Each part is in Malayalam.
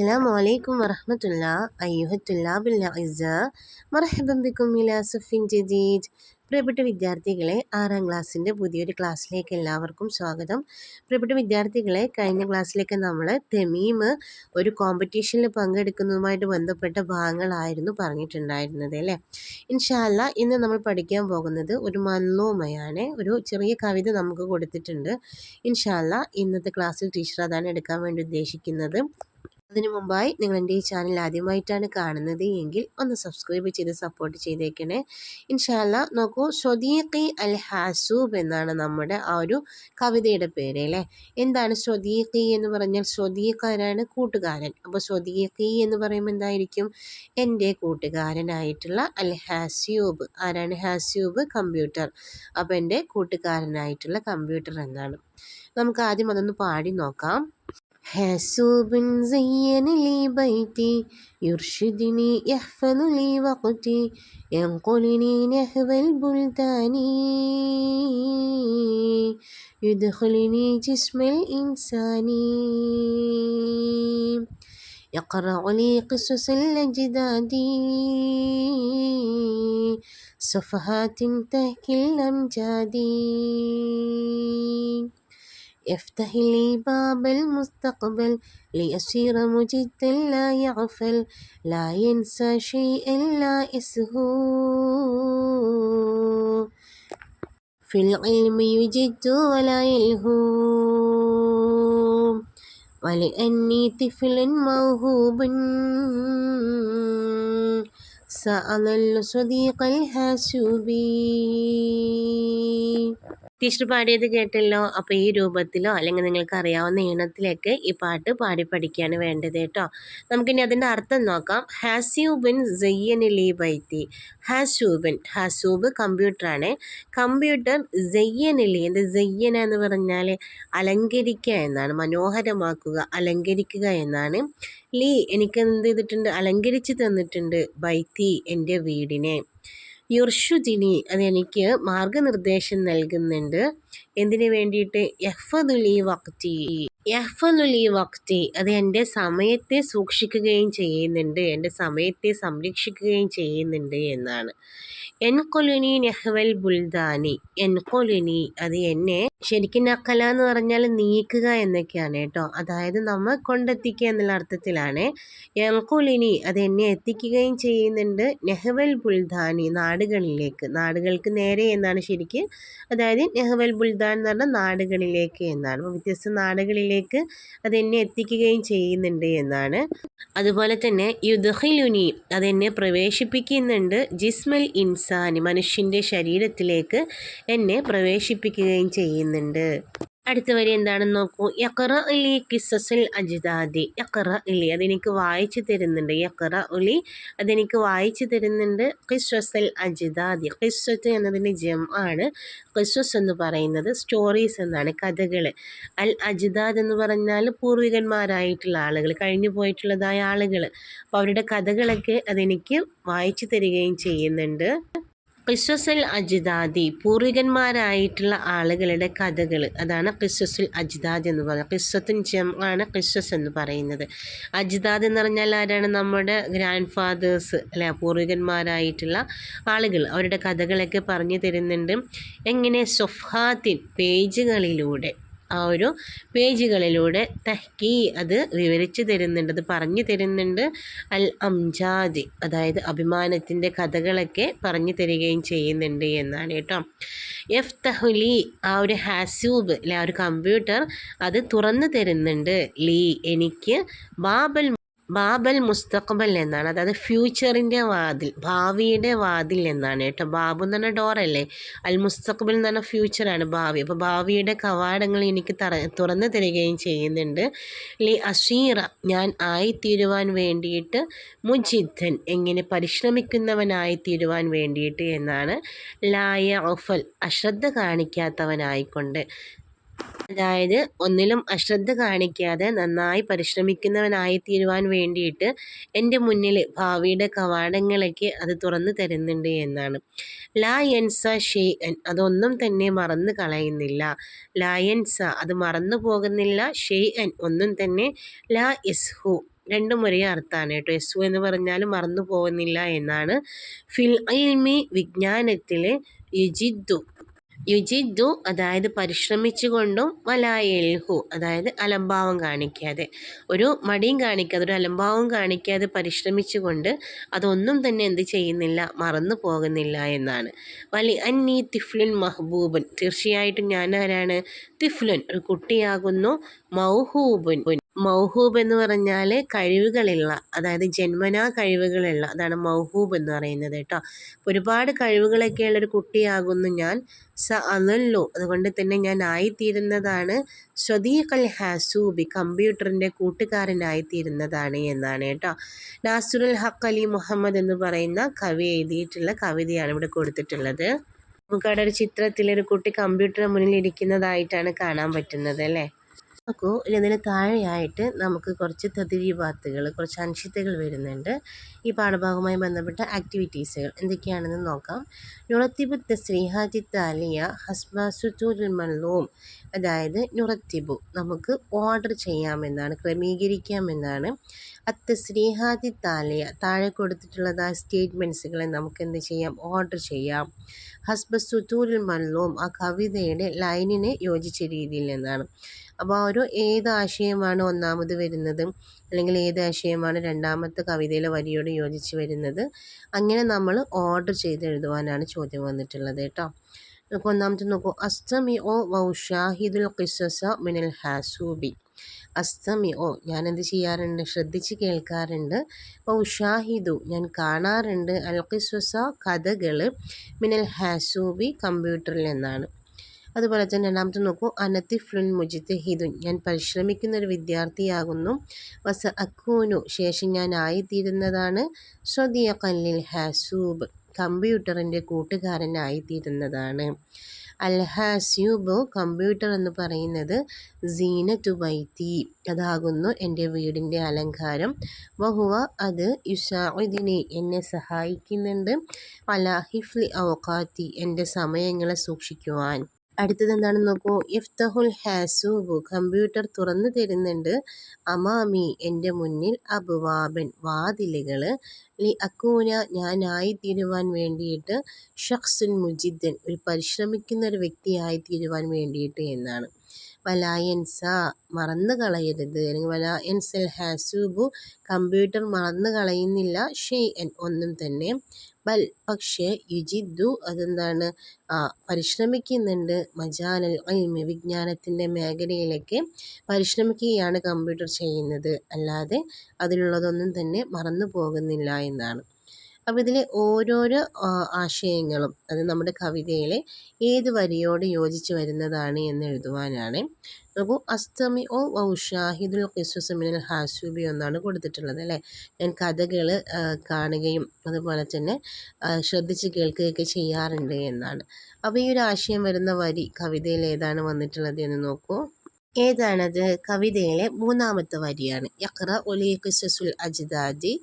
السلام عليكم ورحمة الله أيها الطلاب الأعزاء مرحبا بكم إلى صف جديد പ്രിയപ്പെട്ട വിദ്യാർത്ഥികളെ ആറാം ക്ലാസ്സിൻ്റെ പുതിയൊരു ക്ലാസ്സിലേക്ക് എല്ലാവർക്കും സ്വാഗതം പ്രിയപ്പെട്ട വിദ്യാർത്ഥികളെ കഴിഞ്ഞ ക്ലാസ്സിലേക്ക് നമ്മൾ തെമീം ഒരു കോമ്പറ്റീഷനിൽ പങ്കെടുക്കുന്നതുമായിട്ട് ബന്ധപ്പെട്ട ഭാഗങ്ങളായിരുന്നു പറഞ്ഞിട്ടുണ്ടായിരുന്നത് അല്ലേ ഇൻഷാല്ല ഇന്ന് നമ്മൾ പഠിക്കാൻ പോകുന്നത് ഒരു മല്ലൂമയാണ് ഒരു ചെറിയ കവിത നമുക്ക് കൊടുത്തിട്ടുണ്ട് ഇൻഷാല്ല ഇന്നത്തെ ക്ലാസ്സിൽ ടീച്ചർ അതാണ് എടുക്കാൻ വേണ്ടി ഉദ്ദേശിക്കുന്നത് അതിനു മുമ്പായി നിങ്ങൾ എന്റെ ഈ ചാനൽ ആദ്യമായിട്ടാണ് കാണുന്നത് എങ്കിൽ ഒന്ന് സബ്സ്ക്രൈബ് ചെയ്ത് സപ്പോർട്ട് ചെയ്തേക്കണേ. ഇൻഷാല്ല നോക്കൂ ഷൊദീഖി അൽ ഹാസൂബ് എന്നാണ് നമ്മുടെ ആ ഒരു കവിതയുടെ പേര് അല്ലേ? എന്താണ് ഷൊദീഖി എന്ന് പറഞ്ഞാൽ സ്വദീഖാരാണ് കൂട്ടുകാരൻ. അപ്പോൾ ഷൊദീഖി എന്ന് പറയുമ്പോൾ എന്തായിരിക്കും? എന്റെ കൂട്ടുകാരനായിട്ടുള്ള അൽ ഹാസ്യൂബ്. ആരാണ് ഹാസ്യൂബ്? കമ്പ്യൂട്ടർ. അപ്പോൾ എന്റെ കൂട്ടുകാരനായിട്ടുള്ള കമ്പ്യൂട്ടർ എന്നാണ്. നമുക്ക് ആദ്യം അതൊന്ന് പാടി നോക്കാം. حاسوب زين لي بيتي يرشدني يحفظ لي وقتي ينقلني نحو البلدان. يدخلني جسم الإنسان. يقرأ لي قصص الأجداد. صفحات تحكي الأمجاد. يفتح لي باب المستقبل ليصير مجدا لا يغفل لا ينسى شيئا لا يسهو في العلم يجد ولا يلهو. ولأني طفل موهوب. سأظل صديق الحاسوبين ടീച്ചർ പാടിയത് കേട്ടല്ലോ. അപ്പോൾ ഈ രൂപത്തിലോ അല്ലെങ്കിൽ നിങ്ങൾക്ക് അറിയാവുന്ന ഈണത്തിലൊക്കെ ഈ പാട്ട് പാടി പഠിക്കുകയാണ് വേണ്ടത് കേട്ടോ. നമുക്കിനി അതിന്റെ അർത്ഥം നോക്കാം. ഹാസ്യൂബിൻ ലീ ബൈത്തി. ഹാസൂബിൻ ഹാസൂബ് കമ്പ്യൂട്ടറാണ്. കമ്പ്യൂട്ടർ ജയ്യനിലി എന്ത് ജയ്യന എന്ന് പറഞ്ഞാൽ അലങ്കരിക്കുക എന്നാണ് മനോഹരമാക്കുക അലങ്കരിക്കുക എന്നാണ്. ലീ എനിക്ക് എന്ത് ചെയ്തിട്ടുണ്ട്? അലങ്കരിച്ച് തന്നിട്ടുണ്ട് ബൈത്തി എന്റെ വീടിനെ. യുർഷുദിനി അതെനിക്ക് മാർഗനിർദ്ദേശം നൽകുന്നുണ്ട്. എന്തിനു വേണ്ടിയിട്ട്? യഹ്ഫദുലി വക്തി യഹ്ഫദുലി വക്തി അത് എന്റെ സമയത്തെ സൂക്ഷിക്കുകയും ചെയ്യുന്നുണ്ട്. എന്റെ സമയത്തെ സംരക്ഷിക്കുകയും ചെയ്യുന്നുണ്ട് എന്നാണ്. എൻ കൊലുനി നെഹ്വൽ ബുൽദാനി. എൻ കൊലുനി അത് എന്നെ ശരിക്കും നക്കല എന്ന് പറഞ്ഞാൽ നീക്കുക എന്നൊക്കെയാണ് കേട്ടോ. അതായത് നമ്മൾ കൊണ്ടെത്തിക്കുക എന്നുള്ള അർത്ഥത്തിലാണ്. യങ്കുലിനി അത് എന്നെ എത്തിക്കുകയും ചെയ്യുന്നുണ്ട്. നെഹ്വൽ ബുൽദാനി നാടുകളിലേക്ക്. നാടുകൾക്ക് നേരെ എന്നാണ് ശരിക്ക്. അതായത് നെഹ്വൽ ബുൽദാൻ എന്ന് പറഞ്ഞാൽ നാടുകളിലേക്ക് എന്നാണ്. വ്യത്യസ്ത നാടുകളിലേക്ക് അത് എന്നെ എത്തിക്കുകയും ചെയ്യുന്നുണ്ട് എന്നാണ്. അതുപോലെ തന്നെ യുദ്ധഹിലുനി അതെന്നെ പ്രവേശിപ്പിക്കുന്നുണ്ട്. ജിസ്മൽ ഇൻസാനി മനുഷ്യന്റെ ശരീരത്തിലേക്ക് എന്നെ പ്രവേശിപ്പിക്കുകയും ചെയ്യുന്നുണ്ട് അടുത്ത വരി എന്താണെന്ന് നോക്കൂ. യക്കറ ഉലി കിസ്സസിൽ അജിതാദി യക്കറ ഉലി അതെനിക്ക് വായിച്ചു തരുന്നുണ്ട്. യക്കറ ഉലി അതെനിക്ക് വായിച്ചു തരുന്നുണ്ട്. കിസ്വസൽ അജിതാദി കിസ്വത്ത് എന്നതിന്റെ ജം ആണ്. കിസ്വസ് എന്ന് പറയുന്നത് സ്റ്റോറീസ് എന്നാണ് കഥകൾ അൽ അജിതാദ് എന്ന് പറഞ്ഞാൽ പൂർവികന്മാരായിട്ടുള്ള ആളുകൾ കഴിഞ്ഞു പോയിട്ടുള്ളതായ ആളുകൾ. അപ്പോൾ അവരുടെ കഥകളൊക്കെ അതെനിക്ക് വായിച്ചു തരികയും ചെയ്യുന്നുണ്ട്. ഖിസ്വസുൽ അജിദാദി പൂർവികന്മാരായിട്ടുള്ള ആളുകളുടെ കഥകൾ അതാണ് ഖിസ്വസുൽ അജിദാദ് എന്ന് പറയുന്നത്. ക്രിസ്വത്തിൻ ജം ആണ് ക്രിസ്വസ് എന്ന് പറയുന്നത്. അജിദാദ് എന്ന് പറഞ്ഞാൽ ആരാണ്? നമ്മുടെ ഗ്രാൻഡ് ഫാദേഴ്സ് അല്ലെ? പൂർവികന്മാരായിട്ടുള്ള ആളുകൾ. അവരുടെ കഥകളൊക്കെ പറഞ്ഞു തരുന്നുണ്ട്. എങ്ങനെ സൊഫാത്തിൻ പേജുകളിലൂടെ ആ ഒരു പേജുകളിലൂടെ തഹ്കി അത് വിവരിച്ചു തരുന്നുണ്ട് അത് പറഞ്ഞു തരുന്നുണ്ട്. അൽ അംജാദ് അതായത് അഭിമാനത്തിന്റെ കഥകളൊക്കെ പറഞ്ഞു തരികയും ചെയ്യുന്നുണ്ട് എന്നാണ് കേട്ടോ. എഫ് തഹുലി ആ ഒരു ഹാസ്യൂബ് അല്ലെ ആ ഒരു കമ്പ്യൂട്ടർ അത് തുറന്നു തരുന്നുണ്ട്. ലീ എനിക്ക് ബാബൽ ബാബൽ മുസ്തഖബൽ എന്നാണ്. അതായത് ഫ്യൂച്ചറിന്റെ വാതിൽ ഭാവിയുടെ വാതിൽ എന്നാണ് കേട്ടോ. ബാബു എന്ന് പറഞ്ഞ ഡോറല്ലേ അൽ മുസ്തഖബൽ എന്ന് പറഞ്ഞ ഫ്യൂച്ചറാണ് ഭാവി. അപ്പോൾ ഭാവിയുടെ കവാടങ്ങൾ എനിക്ക് തറ തുറന്നു തരികയും ചെയ്യുന്നുണ്ട്. ലി അസീറ ഞാൻ ആയിത്തീരുവാൻ വേണ്ടിയിട്ട് മുജിദ്ധൻ എങ്ങനെ പരിശ്രമിക്കുന്നവനായിത്തീരുവാൻ വേണ്ടിയിട്ട് എന്നാണ്. ലായ ഒഫൽ അശ്രദ്ധ കാണിക്കാത്തവനായിക്കൊണ്ട്. അതായത് ഒന്നിലും അശ്രദ്ധ കാണിക്കാതെ നന്നായി പരിശ്രമിക്കുന്നവനായി തീരുവാൻ വേണ്ടിയിട്ട് എന്റെ മുന്നിൽ ഭാവിയുടെ കവാടങ്ങളൊക്കെ അത് തുറന്നു തരുന്നുണ്ട് എന്നാണ്. ലാ ഷെയ് എൻ അതൊന്നും തന്നെ മറന്നു കളയുന്നില്ല. ലാ യൻസ അത് മറന്നു പോകുന്നില്ല. ഷെയ്അൻ ഒന്നും തന്നെ ലാ ഇസ്ഹു രണ്ടും ഒരേ അർത്ഥമാണ് കേട്ടോ. യസ്സു എന്ന് പറഞ്ഞാൽ മറന്നു പോകുന്നില്ല എന്നാണ്. ഫിൽ ഇൽമി വിജ്ഞാനത്തിലെ യുജിദ്ദു യുജിദ്ദു അതായത് പരിശ്രമിച്ചുകൊണ്ടും വലായൽഹു അതായത് അലംഭാവം കാണിക്കാതെ. ഒരു മടിയും കാണിക്കാതെ ഒരു അലംഭാവം കാണിക്കാതെ പരിശ്രമിച്ചുകൊണ്ട് അതൊന്നും തന്നെ എന്ത് ചെയ്യുന്നില്ല മറന്നു പോകുന്നില്ല എന്നാണ്. വലി അന്നീ തിഫ്ലുൻ മഹബൂബൻ. തീർച്ചയായിട്ടും ഞാൻ ആരാണ്? തിഫ്ലുൻ ഒരു കുട്ടിയാകുന്നു. മൗഹൂബുൻ. മൗഹൂബ് എന്ന് പറഞ്ഞാൽ കഴിവുകളുള്ള അതായത് ജന്മനാ കഴിവുകളുള്ള അതാണ് മൗഹൂബ് എന്ന് പറയുന്നത് കേട്ടോ. ഒരുപാട് കഴിവുകളൊക്കെ ഉള്ളൊരു കുട്ടിയാകുന്നു ഞാൻ. സ അനല്ലു അതുകൊണ്ട് തന്നെ ഞാൻ ആയിത്തീരുന്നതാണ്. സ്വദീഖൽ ഹാസൂബി കമ്പ്യൂട്ടറിന്റെ കൂട്ടുകാരനായിത്തീരുന്നതാണ് എന്നാണ് കേട്ടോ. നാസുറുൽ ഹക്ക് അലി മുഹമ്മദ് എന്ന് പറയുന്ന കവി എഴുതിയിട്ടുള്ള കവിതയാണ് ഇവിടെ കൊടുത്തിട്ടുള്ളത്. നമുക്കവിടെ ഒരു ചിത്രത്തിലൊരു കുട്ടി കമ്പ്യൂട്ടറിന് മുന്നിൽ ഇരിക്കുന്നതായിട്ടാണ് കാണാൻ പറ്റുന്നത് അല്ലേ? നോക്കൂ ഇനി അതിന് താഴെയായിട്ട് നമുക്ക് കുറച്ച് തദ്രീബാത്തുകൾ കുറച്ച് അൻഷിത്തകൾ വരുന്നുണ്ട്. ഈ പാഠഭാഗവുമായി ബന്ധപ്പെട്ട ആക്ടിവിറ്റീസുകൾ എന്തൊക്കെയാണെന്ന് നോക്കാം. നുറത്തിബു തസ്രീഹാത്തി താലിയ ഹസ്ബാസുത്തുൽ മല്ലൂം അതായത് നുറത്തിബു നമുക്ക് ഓർഡർ ചെയ്യാമെന്നാണ് ക്രമീകരിക്കാമെന്നാണ്. അത്തസ്രീഹാത്തി താലിയ താഴെ കൊടുത്തിട്ടുള്ളതായ സ്റ്റേറ്റ്മെന്റ്സുകളെ നമുക്ക് എന്ത് ചെയ്യാം? ഓർഡർ ചെയ്യാം. ഹസ്ബസുത്തൂരിൽ മല്ലോം ആ കവിതയുടെ ലൈനിന് യോജിച്ച രീതിയിൽ നിന്നാണ്. അപ്പോൾ ആ ഒരു ഏത് ആശയമാണ് ഒന്നാമത് വരുന്നത്? അല്ലെങ്കിൽ ഏത് ആശയമാണ് രണ്ടാമത്തെ കവിതയിലെ വരിയോട് യോജിച്ച് വരുന്നത്? അങ്ങനെ നമ്മൾ ഓർഡർ ചെയ്ത് എഴുതുവാനാണ് ചോദ്യം വന്നിട്ടുള്ളത് കേട്ടോ. നമുക്ക് ഒന്നാമത്തെ നോക്കൂ. അസ്തമി ഓ വൗഷാഹിദുൽ ഖിസസ മിനൽ ഹാസൂബി. അസ്തമി ഓ എന്ത് ചെയ്യാറുണ്ട്? ശ്രദ്ധിച്ച് കേൾക്കാറുണ്ട്. വൗഷാഹിദു ഞാൻ കാണാറുണ്ട്. അൽ ഖിസസ കഥകൾ മിനൽ ഹാസൂബി കമ്പ്യൂട്ടറിൽ നിന്നാണ്. അതുപോലെ തന്നെ രണ്ടാമത്തെ നോക്കൂ അനത്തി ഫ്ലുൻ മുജിത്ത് മുജിത്തഹിദുൻ ഞാൻ പരിശ്രമിക്കുന്ന ഒരു വിദ്യാർത്ഥിയാകുന്നു. വസ അക്കൂനു ശേഷം ഞാൻ ആയിത്തീരുന്നതാണ്. സ്വദിയക്കല്ലിൽ ഹാസൂബ് കമ്പ്യൂട്ടറിന്റെ കൂട്ടുകാരനായിത്തീരുന്നതാണ്. അൽഹാസ്യൂബ് കമ്പ്യൂട്ടർ എന്ന് പറയുന്നത് സീനത്തു ബൈത്തി അതാകുന്നു എന്റെ വീടിന്റെ അലങ്കാരം. വഹുവ അത് യുസാദിനെ എന്നെ സഹായിക്കുന്നുണ്ട്. അലാഹിഫ്ലി ഔക്കാത്തി എന്റെ സമയങ്ങളെ സൂക്ഷിക്കുവാൻ. അടുത്തത് നോക്കൂ. ഇഫ്തഹുൽ ഹാസൂബു കമ്പ്യൂട്ടർ തുറന്നു തരുന്നുണ്ട്. അമാമി എന്റെ മുന്നിൽ അബുവാബൻ വാതിലുകൾ. ലി അക്കൂന ഞാനായി തീരുവാൻ വേണ്ടിയിട്ട് ഷഖ്സുൻ മുജിദ്ദൻ ഒരു പരിശ്രമിക്കുന്ന ഒരു വ്യക്തിയായി തീരുവാൻ വേണ്ടിയിട്ട് എന്നാണ്. വലായൻസ മറന്നു കളയരുത്. അല്ലെങ്കിൽ വലായൻസൽ ഹാസൂബു കമ്പ്യൂട്ടർ മറന്നു കളയുന്നില്ല. ഷെയ് എൻ ഒന്നും തന്നെ. ബൽ പക്ഷേ യുജിദ്ദു അതെന്താണ്? പരിശ്രമിക്കുന്നുണ്ട്. മജാനൽ അൽമി വിജ്ഞാനത്തിന്റെ മേഖലയിലേക്ക് പരിശ്രമിക്കുകയാണ് കമ്പ്യൂട്ടർ ചെയ്യുന്നത്. അല്ലാതെ അതിലുള്ളതൊന്നും തന്നെ മറന്നു പോകുന്നില്ല എന്നാണ്. അപ്പോൾ ഇതിലെ ഓരോരോ ആശയങ്ങളും അത് നമ്മുടെ കവിതയിലെ ഏത് വരിയോട് യോജിച്ച് വരുന്നതാണ് എന്ന് എഴുതുവാനാണ്. അപ്പോൾ അസ്തമി ഓ വൗഷാഹിദുൽ ഖിസുസ് മിനൽ ഹാസൂബി എന്നാണ് കൊടുത്തിട്ടുള്ളത് അല്ലേ? ഞാൻ കഥകൾ കാണുകയും അതുപോലെ തന്നെ ശ്രദ്ധിച്ച് കേൾക്കുകയൊക്കെ ചെയ്യാറുണ്ട് എന്നാണ്. അപ്പോൾ ഈ ഒരു ആശയം വരുന്ന വരി കവിതയിൽ ഏതാണ് വന്നിട്ടുള്ളത് എന്ന് നോക്കൂ. ഏതാണത്? കവിതയിലെ മൂന്നാമത്തെ വരിയാണ്. യഖ്റ ഒലി ഖിസസുൽ അജ്ദാദി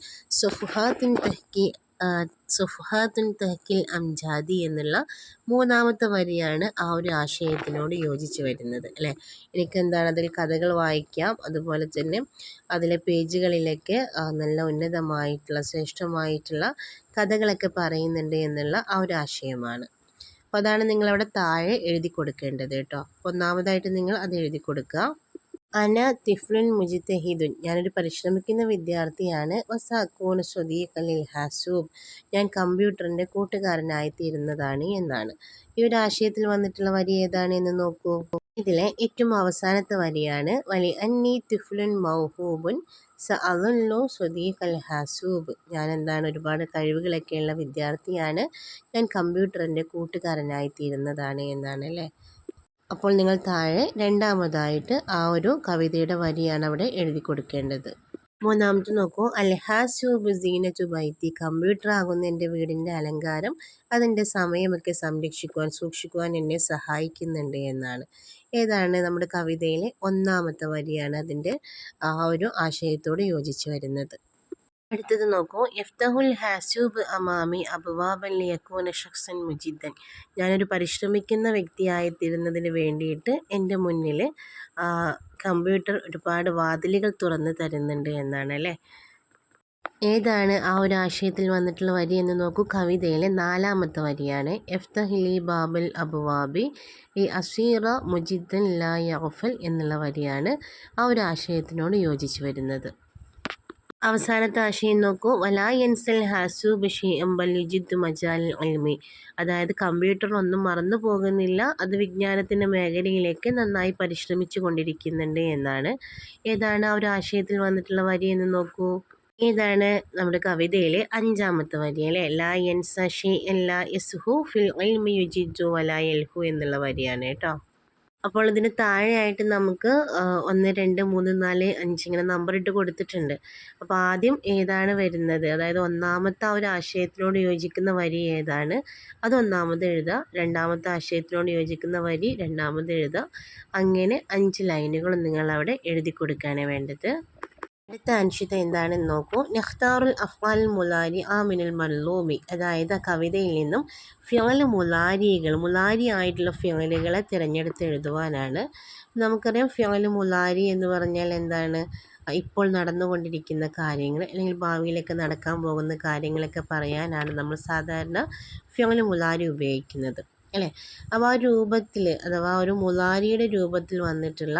സുഫ്ഹാത്തിൻ തഹ്കി സുഫ്ഹാത്തുൻ തഹക്കിൽ അംജാദി എന്നുള്ള മൂന്നാമത്തെ വരിയാണ് ആ ഒരു ആശയത്തിനോട് യോജിച്ച് വരുന്നത് അല്ലേ? എനിക്കെന്താണ് അതിൽ കഥകൾ വായിക്കാം. അതുപോലെ തന്നെ അതിലെ പേജുകളിലൊക്കെ നല്ല ഉന്നതമായിട്ടുള്ള ശ്രേഷ്ഠമായിട്ടുള്ള കഥകളൊക്കെ പറയുന്നുണ്ട് എന്നുള്ള ആ ഒരു ആശയമാണ്. അപ്പോൾ അതാണ് നിങ്ങളവിടെ താഴെ എഴുതി കൊടുക്കേണ്ടത് കേട്ടോ. ഒന്നാമതായിട്ട് നിങ്ങൾ അത് എഴുതി കൊടുക്കുക. അന തിഫ്ലുൻ മുജിത്തഹിദുൻ ഞാനൊരു പരിശ്രമിക്കുന്ന വിദ്യാർത്ഥിയാണ്. വസാക്കൂൺ സ്വദീഖലിൽ ഹാസൂബ്. ഞാൻ കമ്പ്യൂട്ടറിന്റെ കൂട്ടുകാരനായിത്തീരുന്നതാണ് എന്നാണ്. ഈ ഒരു ആശയത്തിൽ വന്നിട്ടുള്ള വരി ഏതാണ് എന്ന് നോക്കൂ. ഇതിലെ ഏറ്റവും അവസാനത്തെ വരിയാണ്. വലി അന്നി തിഫ്ലുൻ മൗഹൂബുൻ സ അലുല്ലു സ്വദീഖൽ ഹാസൂബ്. ഞാൻ എന്താണ് ഒരുപാട് കഴിവുകളൊക്കെയുള്ള വിദ്യാർത്ഥിയാണ്. ഞാൻ കമ്പ്യൂട്ടറിന്റെ കൂട്ടുകാരനായിത്തീരുന്നതാണ് എന്നാണ് അല്ലേ? അപ്പോൾ നിങ്ങൾ താഴെ രണ്ടാമതായിട്ട് ആ ഒരു കവിതയുടെ വരിയാണ് അവിടെ എഴുതി കൊടുക്കേണ്ടത്. മൂന്നാമത്തെ നോക്കൂ. അൽഹാസൂബ് ബുസീന ബൈത്തി. കമ്പ്യൂട്ടർ ആകുന്ന എന്റെ വീടിന്റെ അലങ്കാരം അതിന്റെ സമയമൊക്കെ സംരക്ഷിക്കുവാൻ സൂക്ഷിക്കുവാൻ എന്നെ സഹായിക്കുന്നുണ്ട് എന്നാണ്. ഏതാണ് നമ്മുടെ കവിതയിലെ ഒന്നാമത്തെ വരിയാണ് അതിന്റെ ആ ഒരു ആശയത്തോട് യോജിച്ച് വരുന്നത്. അടുത്തത് നോക്കൂ. എഫ്തഹുൽ ഹാസൂബ് അമാമി അബുവാബൻ ലിയക്കൂന ഷഖ്സൻ മുജിദ്ദൻ. ഞാനൊരു പരിശ്രമിക്കുന്ന വ്യക്തിയായിത്തീരുന്നതിന് വേണ്ടിയിട്ട് എന്റെ മുന്നിൽ കമ്പ്യൂട്ടർ ഒരുപാട് വാതിലുകൾ തുറന്ന് തരുന്നുണ്ട് എന്നാണ് അല്ലേ? ഏതാണ് ആ ഒരു ആശയത്തിൽ വന്നിട്ടുള്ള വരി എന്ന് നോക്കൂ. കവിതയിലെ നാലാമത്തെ വരിയാണ്. എഫ്തഹിലി ബാബൽ അബുവാബി ഈ അസീറ മുജിദ്ദൻ ലാ യഫൽ എന്നുള്ള വരിയാണ് ആ ഒരു ആശയത്തിനോട് യോജിച്ച് വരുന്നത്. അവസാനത്തെ ആശയം നോക്കൂ. വലായൻസൽ ഹാസു ബഷി എംബലിജിദ് മജാൽ അൽമി. അതായത് കമ്പ്യൂട്ടർ ഒന്നും മറന്നു പോകുന്നില്ല. അത് വിജ്ഞാനത്തിന്റെ മേഖലയിലേക്ക് നന്നായി പരിശ്രമിച്ചു കൊണ്ടിരിക്കുന്നുണ്ട് എന്നാണ്. ഏതാണ് ആ ഒരു ആശയത്തിൽ വന്നിട്ടുള്ള വരി എന്ന് നോക്കൂ. ഏതാണ് നമ്മുടെ കവിതയിലെ അഞ്ചാമത്തെ വരി അല്ലേ? ലാ യൻസ ഷി ലാ യസ്ഹു ഫിൽ ഇൽമി യുജിജു വലാ യൽഹു എന്നുള്ള വരിയാണ് കേട്ടോ. അപ്പോൾ ഇതിന് താഴെയായിട്ട് നമുക്ക് ഒന്ന് രണ്ട് മൂന്ന് നാല് അഞ്ച് ഇങ്ങനെ നമ്പർ ഇട്ട് കൊടുത്തിട്ടുണ്ട്. അപ്പോൾ ആദ്യം ഏതാണ് വരുന്നത്? അതായത് ഒന്നാമത്തെ ആ ഒരു ആശയത്തിനോട് യോജിക്കുന്ന വരി ഏതാണ്? അത് ഒന്നാമത് എഴുതുക രണ്ടാമത്തെ ആശയത്തിനോട് യോജിക്കുന്ന വരി രണ്ടാമത് എഴുതുക. അങ്ങനെ അഞ്ച് ലൈനുകൾ നിങ്ങളവിടെ എഴുതി കൊടുക്കുകയാണ് വേണ്ടത്. അടുത്ത അൻഷിത എന്താണെന്ന് നോക്കൂ. നെഹ്താറുൽ അഫ്വാൽ മുലാരി മിനൽ മല്ലൂമി അതായത് കവിതയിൽ നിന്നും ഫ്യോല മുലാരികൾ മുലാരി ആയിട്ടുള്ള ഫ്യോലുകളെ തിരഞ്ഞെടുത്ത് എഴുതുവാനാണ്. നമുക്കറിയാം ഫ്യോല മുലാരി എന്ന് പറഞ്ഞാൽ എന്താണ്? ഇപ്പോൾ നടന്നുകൊണ്ടിരിക്കുന്ന കാര്യങ്ങൾ അല്ലെങ്കിൽ ഭാവിയിലൊക്കെ നടക്കാൻ പോകുന്ന കാര്യങ്ങളൊക്കെ പറയാനാണ് നമ്മൾ സാധാരണ ഫ്യോല മുലാരി ഉപയോഗിക്കുന്നത്. അല്ലേ? അപ്പോൾ ആ രൂപത്തിൽ അഥവാ ഒരു മുലാരിയുടെ രൂപത്തിൽ വന്നിട്ടുള്ള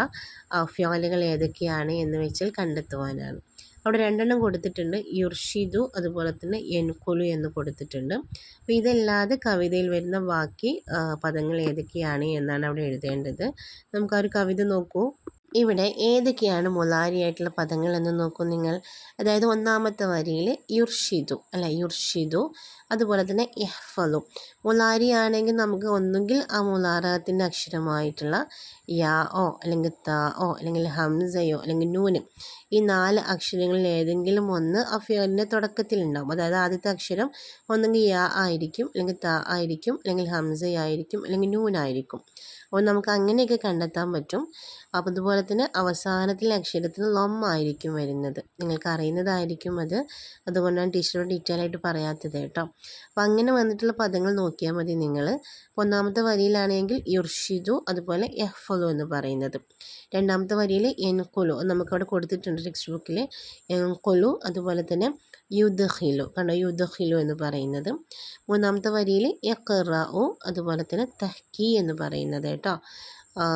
ഫ്യോലുകൾ ഏതൊക്കെയാണ് എന്ന് വെച്ചാൽ കണ്ടെത്തുവാനാണ്. അവിടെ രണ്ടെണ്ണം കൊടുത്തിട്ടുണ്ട്. യുർഷിദു അതുപോലെ തന്നെ എൻകുലു എന്ന് കൊടുത്തിട്ടുണ്ട്. അപ്പോൾ ഇതല്ലാതെ കവിതയിൽ വരുന്ന ബാക്കി പദങ്ങൾ ഏതൊക്കെയാണ് എന്നാണ് അവിടെ എഴുതേണ്ടത്. നമുക്ക് ആ ഒരു കവിത നോക്കൂ. ഇവിടെ ഏതൊക്കെയാണ് മുലാരിയായിട്ടുള്ള പദങ്ങൾ എന്ന് നോക്കൂ നിങ്ങൾ. അതായത് ഒന്നാമത്തെ വരിയിൽ യുർഷിദു അല്ല? യുർഷിദു. അതുപോലെ തന്നെ ഇഹ്ഫലു മുലാരി ആണെങ്കിൽ നമുക്ക് ഒന്നുകിൽ ആ മുലാറത്തിന്റെ അക്ഷരമായിട്ടുള്ള യാ ഓ അല്ലെങ്കിൽ ത ഓ അല്ലെങ്കിൽ ഹംസയോ അല്ലെങ്കിൽ നൂന്. ഈ നാല് അക്ഷരങ്ങളിൽ ഏതെങ്കിലും ഒന്ന് ആ ഫിയറിന്റെ തുടക്കത്തിലുണ്ടാവും അതായത് ആദ്യത്തെ അക്ഷരം ഒന്നുകിൽ യാ ആയിരിക്കും അല്ലെങ്കിൽ ത ആയിരിക്കും അല്ലെങ്കിൽ ഹംസയായിരിക്കും അല്ലെങ്കിൽ നൂനായിരിക്കും. അപ്പോൾ നമുക്ക് അങ്ങനെയൊക്കെ കണ്ടെത്താൻ പറ്റും. അപ്പോൾ അതുപോലെ തന്നെ അവസാനത്തിലെ അക്ഷരത്തിന് ലൊം ആയിരിക്കും വരുന്നത്. നിങ്ങൾക്ക് അറിയുന്നതായിരിക്കും അത്. അതുകൊണ്ടാണ് ടീച്ചറോട് ഡീറ്റെയിൽ ആയിട്ട് പറയാത്തത് കേട്ടോ. അപ്പോൾ അങ്ങനെ വന്നിട്ടുള്ള പദങ്ങൾ നോക്കിയാൽ മതി നിങ്ങൾ. ഒന്നാമത്തെ വരിയിലാണെങ്കിൽ യുർഷിദു അതുപോലെ എഹ്ഫലു എന്ന് പറയുന്നത്. രണ്ടാമത്തെ വരിയിൽ എൻകൊലു നമുക്കവിടെ കൊടുത്തിട്ടുണ്ട് ടെക്സ്റ്റ് ബുക്കിൽ എൻകൊലു അതുപോലെ തന്നെ യുദ്ഹിലു കണ്ടോ? യുദ്ഹിലു എന്ന് പറയുന്നത്. മൂന്നാമത്തെ വരിയിൽ യക്കറു അതുപോലെ തന്നെ തഹ്കി എന്ന് പറയുന്നത് കേട്ടോ.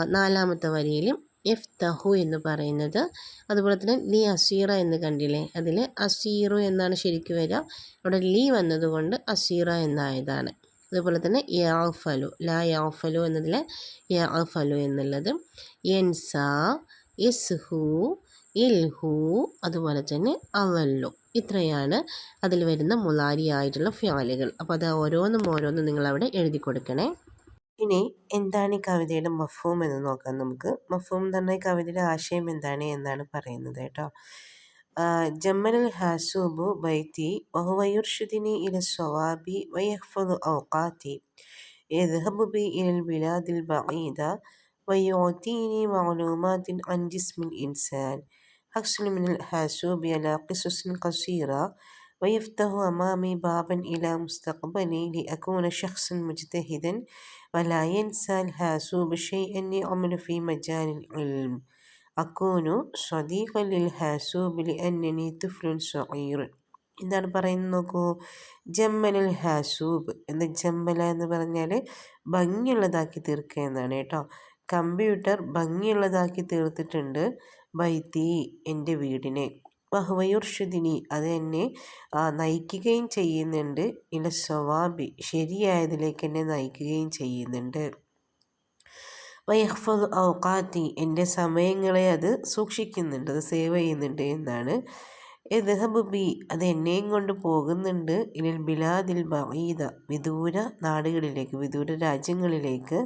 നാലാമത്തെ വരിയിൽ എഫ്തഹു എന്ന് പറയുന്നത്. അതുപോലെ തന്നെ ലി അസീറ എന്ന് കണ്ടില്ലേ? അതിൽ അസീറു എന്നാണ് ശരിക്കും വരിക. അവിടെ ലീ വന്നതുകൊണ്ട് അസീറ എന്നായതാണ്. അതുപോലെ തന്നെ യാഫലു ലാ യാഫലു എന്നതിൽ യാഫലു എന്നുള്ളത്. എൻസ ഇസ്ഹു ഇൽഹു അതുപോലെ തന്നെ അവല്ലു. ഇത്രയാണ് അതിൽ വരുന്ന മുലാരിയായിട്ടുള്ള ഫ്യാലുകൾ അപ്പോൾ അത് ഓരോന്നും ഓരോന്നും നിങ്ങളവിടെ എഴുതി കൊടുക്കണേ ഇനി എന്താണ് ഈ കവിതയുടെ മഫൂം എന്ന് നോക്കാം നമുക്ക് മഫൂം തന്നെ കവിതയുടെ ആശയം എന്താണ് എന്നാണ് പറയുന്നത് കേട്ടോ ജമ്മൽ ഹാസൂബു ബൈത്തി വഹുവയുർഷുദിനി ഇല സ്വവാബി വയഹ്ഫദു ഔഖാത്തി يذهب بي إلى البلاد البعيدة ويعطيني معلومات عن جسم الإنسان أحصل من الحاسوب على قصص قصيرة ويفتح أمامي بابا إلى مستقبلي لأكون شخصا مجتهدا ولا ينسى الحاسوب شيئا يعمل في مجال العلم أكون صديقا للحاسوب لأنني طفل صغير എന്താണ് പറയുന്നത് നോക്കൂ ജമ്മലൽ ഹാസൂബ് എന്ന് ജമ്മല എന്ന് പറഞ്ഞാൽ ഭംഗിയുള്ളതാക്കി തീർക്കുക എന്നാണ് കേട്ടോ കമ്പ്യൂട്ടർ ഭംഗിയുള്ളതാക്കി തീർത്തിട്ടുണ്ട് ബൈത്തി എന്റെ വീടിനെ. വഹുവയുർഷുദിനി അത് എന്നെ നയിക്കുകയും ചെയ്യുന്നുണ്ട്. ഇല സ്വവാബി ശരിയായതിലേക്ക് എന്നെ നയിക്കുകയും ചെയ്യുന്നുണ്ട്. വയഹ്ഫദ് ഔക്കാത്തി എന്റെ സമയങ്ങളെ അത് സൂക്ഷിക്കുന്നുണ്ട് അത് സേവ് ചെയ്യുന്നുണ്ട് എന്നാണ്. എദ്ഹബ് ബി അത് എന്നെയും കൊണ്ട് പോകുന്നുണ്ട്. ഇനിൽ ബിലാദിൽ ബഈദ വിദൂര നാടുകളിലേക്ക് വിദൂര രാജ്യങ്ങളിലേക്ക്.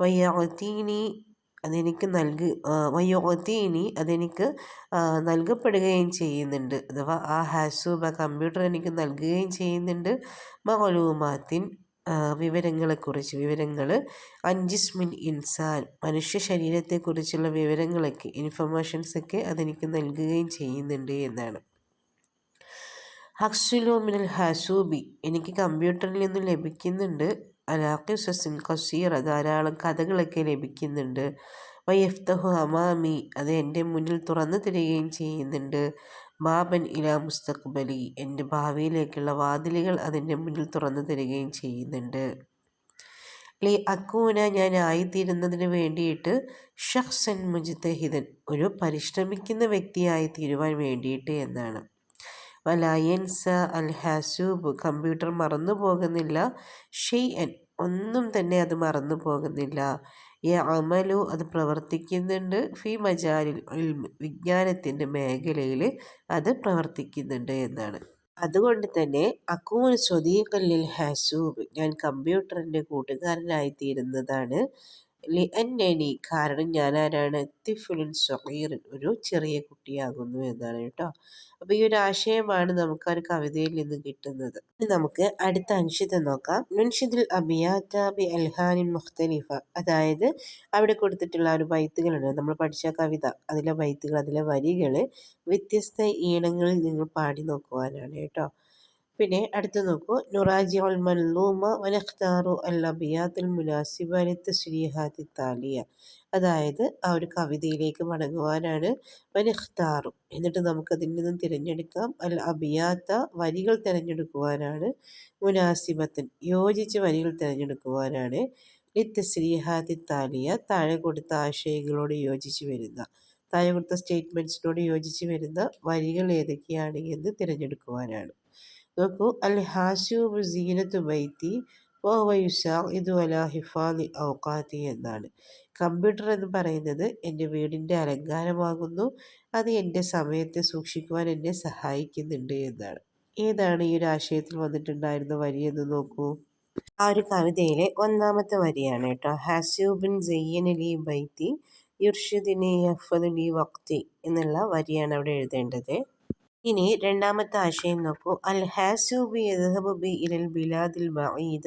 വയ്യാത്തീനി അതെനിക്ക് നൽകി വയ്യോത്തീനി അതെനിക്ക് നൽകപ്പെടുകയും ചെയ്യുന്നുണ്ട്. അഥവാ ആ ഹാസൂബ കമ്പ്യൂട്ടർ എനിക്ക് നൽകുകയും ചെയ്യുന്നുണ്ട്. മഹലൂമാത്തിൻ വിവരങ്ങളെക്കുറിച്ച് വിവരങ്ങൾ അഞ്ചിസ്മിൻ ഇൻസാൻ മനുഷ്യ ശരീരത്തെക്കുറിച്ചുള്ള വിവരങ്ങളൊക്കെ ഇൻഫർമേഷൻസൊക്കെ അതെനിക്ക് നൽകുകയും ചെയ്യുന്നുണ്ട് എന്നാണ്. ഹക്സുലോമിനൽ ഹാസൂബി എനിക്ക് കമ്പ്യൂട്ടറിൽ നിന്ന് ലഭിക്കുന്നുണ്ട്. അലാഖിസസിൻ കസീറ ധാരാളം കഥകളൊക്കെ ലഭിക്കുന്നുണ്ട്. വയഫ്തഹു അമാമി അത് എന്റെ മുന്നിൽ തുറന്നു തരികയും ചെയ്യുന്നുണ്ട്. ബാബൻ ഇലാ മുസ്തഖ്ബലി എന്റെ ഭാവിയിലേക്കുള്ള വാതിലുകൾ അതിന്റെ മുന്നിൽ തുറന്നു തരികയും ചെയ്യുന്നുണ്ട്. ലി അക്കൂന ഞാൻ ആയിത്തീരുന്നതിന് വേണ്ടിയിട്ട് ഷഖ്സൻ മുജ്തഹിദൻ ഒരു പരിശ്രമിക്കുന്ന വ്യക്തിയായി തീരുവാൻ വേണ്ടിയിട്ട് എന്നാണ്. വലായൻസ അൽ ഹാസൂബ് കമ്പ്യൂട്ടർ മറന്നു പോകുന്നില്ല ഷെയ്അൻ ഒന്നും തന്നെ അത് മറന്നു പോകുന്നില്ല. ഈ അമലു അത് പ്രവർത്തിക്കുന്നുണ്ട്. ഫി മജാലിൽ വിജ്ഞാനത്തിന്റെ മേഖലയിൽ അത് പ്രവർത്തിക്കുന്നുണ്ട് എന്നാണ്. അതുകൊണ്ട് തന്നെ അക്കൂൻ സ്വദീഖല്ലിൽ ഹാസൂബ് ഞാൻ കമ്പ്യൂട്ടറിന്റെ കൂട്ടുകാരനായി തീരുന്നതാണ് ലി കാരണം ഞാൻ ആരാണ് തിഫുലിൻ സൊഹീറിൻ ഒരു ചെറിയ കുട്ടിയാകുന്നു എന്നാണ് കേട്ടോ. അപ്പോൾ ഈ ഒരു ആശയമാണ് നമുക്ക് ആ ഒരു കവിതയിൽ നിന്ന് കിട്ടുന്നത്. നമുക്ക് അടുത്ത അനുഷിതം നോക്കാം. നുൻഷിദിൽ അബിയാതാബി അൽഹാനിൻ മുഖ്തലിഫ. അതായത് അവിടെ കൊടുത്തിട്ടുള്ള ഒരു ബൈത്തുകളുണ്ട്. നമ്മൾ പഠിച്ച കവിത അതിലെ ബൈത്തുകൾ അതിലെ വരികൾ വ്യത്യസ്ത ഈണങ്ങളിൽ നിങ്ങൾ പാടി നോക്കുവാനാണ് കേട്ടോ. പിന്നെ അടുത്ത് നോക്കൂ. നുറാജിഉൽ മൽമ വനഖ്താറു അൽ അബിയാത്തുൽ മുനാസിബ ശ്രീഹാദി താലിയ. അതായത് ആ ഒരു കവിതയിലേക്ക് മടങ്ങുവാനാണ് വനഖ്താറു. എന്നിട്ട് നമുക്കതിൽ നിന്നും തിരഞ്ഞെടുക്കാം. അൽ അബിയാത്ത വരികൾ തിരഞ്ഞെടുക്കുവാനാണ് മുനാസിബത്തൻ. യോജിച്ച് വരികൾ തിരഞ്ഞെടുക്കുവാനാണ് ലിത്തസ്രീഹാത്തി താലിയ താഴെ കൊടുത്ത ആശയങ്ങളോട് യോജിച്ച് വരുന്ന താഴെ കൊടുത്ത സ്റ്റേറ്റ്മെന്റ്സിനോട് യോജിച്ച് വരുന്ന വരികൾ ഏതൊക്കെയാണ് എന്ന് തിരഞ്ഞെടുക്കുവാനാണ്. നോക്കൂ അൽ ഹാസ്യൂബ് സീനത്ത് ബൈത്തി ഇത് അല ഹിഫാദി ഔക്കാത്തി എന്നാണ്. കമ്പ്യൂട്ടർ എന്ന് പറയുന്നത് എന്റെ വീടിന്റെ അലങ്കാരമാകുന്നു. അത് എന്റെ സമയത്തെ സൂക്ഷിക്കുവാൻ എന്നെ സഹായിക്കുന്നുണ്ട് എന്നാണ്. ഏതാണ് ഈ ഒരു ആശയത്തിൽ വന്നിട്ടുണ്ടായിരുന്ന വരി എന്ന് നോക്കൂ. ആ ഒരു കവിതയിലെ ഒന്നാമത്തെ വരിയാണ് കേട്ടോ. ഹാസ്യൂബിൻ ജയ്യനലി ബൈത്തി യുർഷിദിനെ യഫദുലി വക്തി എന്നുള്ള വരിയാണ് അവിടെ എഴുതേണ്ടത്. ഇനി രണ്ടാമത്തെ ആശയം നോക്കൂ. അൽ ഹാസുബി യദ്ഹബുബി ഇലൽ ബിലാദിൽ ബഈദ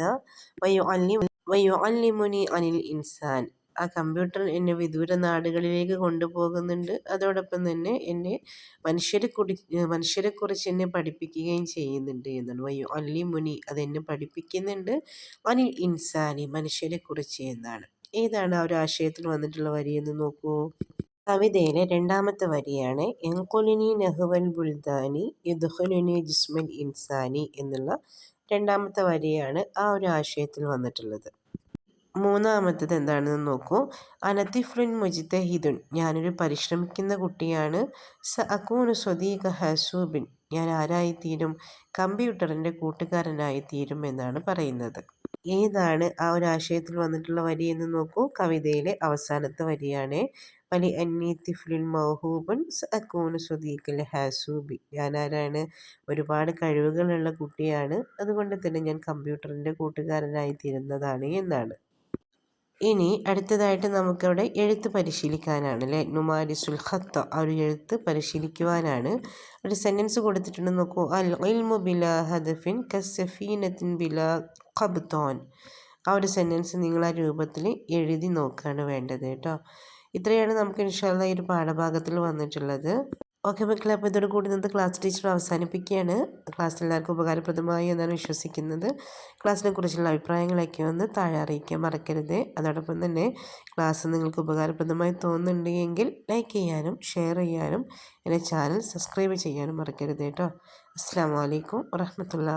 വയുഅല്ലിമുനി അനിൽ ഇൻസാൻ. ആ കമ്പ്യൂട്ടർ എന്നെ വിദൂര നാടുകളിലേക്ക് കൊണ്ടുപോകുന്നുണ്ട്. അതോടൊപ്പം തന്നെ എന്നെ മനുഷ്യരെ കുറി മനുഷ്യരെക്കുറിച്ച് എന്നെ പഠിപ്പിക്കുകയും ചെയ്യുന്നുണ്ട് എന്നാണ് വയ്യോ അല്ലി മുനി അതെന്നെ പഠിപ്പിക്കുന്നുണ്ട്. അനിൽ ഇൻസാനി മനുഷ്യരെക്കുറിച്ച് എന്നാണ്. ഏതാണ് ആ ഒരു ആശയത്തിൽ വന്നിട്ടുള്ള വരിയെന്ന് നോക്കൂ. കവിതയിലെ രണ്ടാമത്തെ വരിയാണ് എങ്കൊലിനി നെഹ്വൽ ബുൽദാനി യുദ്ഹുലുനി ജിസ്മൽ ഇൻസാനി എന്നുള്ള രണ്ടാമത്തെ വരിയാണ് ആ ഒരു ആശയത്തിൽ വന്നിട്ടുള്ളത്. മൂന്നാമത്തത് എന്താണെന്ന് നോക്കൂ. അനത്തിഫ്ലുൻ മുജിത്തഹിദുൻ ഞാനൊരു പരിശ്രമിക്കുന്ന കുട്ടിയാണ്. സ അക്കൂനു സ്വദീഖ ഹസൂബിൻ ഞാൻ ആരായിത്തീരും? കമ്പ്യൂട്ടറിന്റെ കൂട്ടുകാരനായിത്തീരും എന്നാണ് പറയുന്നത്. ഏതാണ് ആ ഒരു ആശയത്തിൽ വന്നിട്ടുള്ള വരി എന്ന് നോക്കൂ. കവിതയിലെ അവസാനത്തെ വരിയാണ് വലി അന്നി തിഫ്ലിൻ മൗഹൂബൻ അക്കൂന് സ്വദീഖൽ ഹാസൂബി. ഞാൻ ആരാണ് ഒരുപാട് കഴിവുകളുള്ള കുട്ടിയാണ്. അതുകൊണ്ട് തന്നെ ഞാൻ കമ്പ്യൂട്ടറിന്റെ കൂട്ടുകാരനായി തീരുന്നതാണ് എന്നാണ്. ഇനി അടുത്തതായിട്ട് നമുക്കവിടെ എഴുത്ത് പരിശീലിക്കാനാണ് അല്ലേ? നുമാരിസുൽ ഖത്ത. ആ ഒരു എഴുത്ത് പരിശീലിക്കുവാനാണ്. ഒരു സെന്റൻസ് കൊടുത്തിട്ടുണ്ട് നോക്കൂ. അൽ ഇൽമു ബില ഹദഫിൻ കസഫീനത്തിൻ ബില ഖബ്തോൻ. ആ ഒരു സെന്റൻസ് നിങ്ങൾ ആ രൂപത്തിൽ എഴുതി നോക്കുകയാണ് വേണ്ടത് കേട്ടോ. ഇത്രയാണ് നമുക്ക് ഇൻഷാല്ല ഈ ഒരു പാഠഭാഗത്തിൽ വന്നിട്ടുള്ളത്. ഓക്കെ മക്കളെ അപ്പോൾ ഇതോട് കൂടി ഇന്നത്തെ ക്ലാസ് ടീച്ചർ അവസാനിപ്പിക്കുകയാണ്. ക്ലാസ് എല്ലാവർക്കും ഉപകാരപ്രദമായി എന്നാണ് വിശ്വസിക്കുന്നത്. ക്ലാസ്സിനെ കുറിച്ചുള്ള അഭിപ്രായങ്ങളൊക്കെ ഒന്ന് താഴെ അറിയിക്കാൻ മറക്കരുത്. അതോടൊപ്പം തന്നെ ക്ലാസ് നിങ്ങൾക്ക് ഉപകാരപ്രദമായി തോന്നുന്നുണ്ടെങ്കിൽ ലൈക്ക് ചെയ്യാനും ഷെയർ ചെയ്യാനും എന്റെ ചാനൽ സബ്സ്ക്രൈബ് ചെയ്യാനും മറക്കരുത് കേട്ടോ അസ്സാം വലൈക്കും വറഹമത്തുള്ള